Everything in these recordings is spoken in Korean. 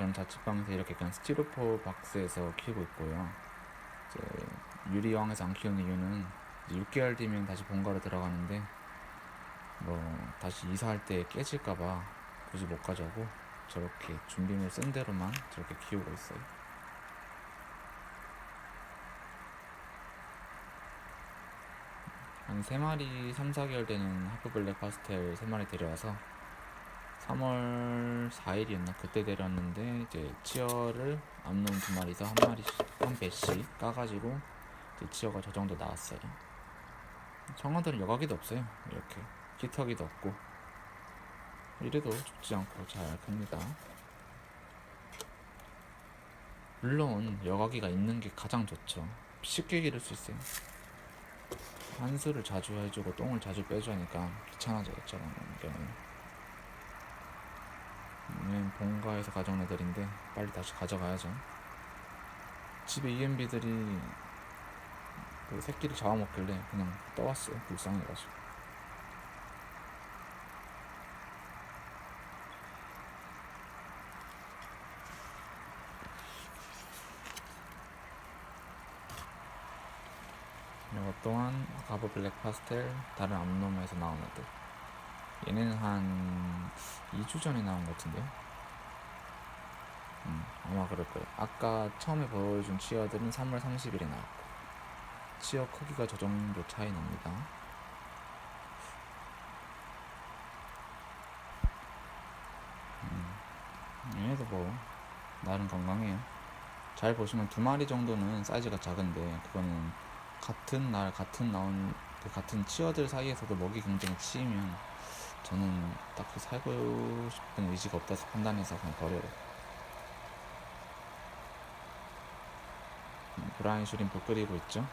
저는 자취방에서 이렇게 그냥 스티로포 박스에서 키우고 있고요. 유리왕에서 안 키우는 이유는 이제 6개월 뒤면 다시 본가로 들어가는데 뭐 다시 이사할 때 깨질까봐 굳이 못 가져오고 저렇게 준비물 쓴 대로만 저렇게 키우고 있어요. 한 3마리 3, 4개월 되는 하프 블랙 파스텔 3마리 데려와서 3월 4일이었나 그때 데려왔는데 이제 치어를 암놈 두 마리서 한 마리씩 한 배씩 까가지고 이제 치어가 저 정도 나왔어요. 청어들은 여과기도 없어요. 이렇게 기터기도 없고 이래도 죽지 않고 잘 큽니다. 물론 여과기가 있는 게 가장 좋죠. 쉽게 기를 수 있어요. 한수를 자주 해주고 똥을 자주 빼줘야 하니까 귀찮아져요. 저런 경우는. 본가에서 가져온 애들인데 빨리 다시 가져가야죠. 집에 EMB들이 그 새끼를 잡아먹길래 그냥 떠왔어요. 불쌍해가지고. 이것 또한 가브 블랙 파스텔 다른 암놈에서 나온 애들. 얘네는 한 2주 전에 나온 것 같은데요. 음, 아마 그럴 거예요. 아까 처음에 보여준 치어들은 3월 30일에 나왔고, 치어 크기가 저 정도 차이 납니다. 음, 얘네도 뭐, 나름 건강해요. 잘 보시면 두 마리 정도는 사이즈가 작은데, 그거는 같은 날, 같은 나온, 그 같은 치어들 사이에서도 먹이 경쟁이 치이면, 저는 딱히 살고 싶은 의지가 없다서 판단해서 그냥 버려요. 브라인 슈림프 끓이고 있죠.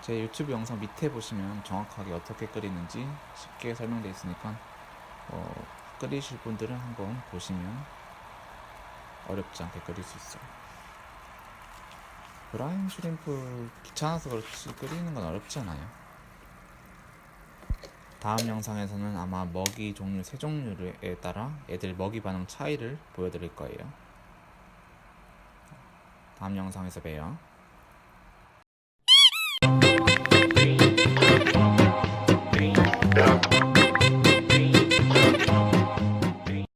제 유튜브 영상 밑에 보시면 정확하게 어떻게 끓이는지 쉽게 설명되어 있으니까 어, 끓이실 분들은 한번 보시면 어렵지 않게 끓일 수 있어요. 브라인 슈림프 귀찮아서 그렇지 끓이는 건 어렵지 않아요. 다음 영상에서는 아마 먹이 종류 세 종류에 따라 애들 먹이 반응 차이를 보여드릴 거예요. 다음 영상에서 봬요. Thank you.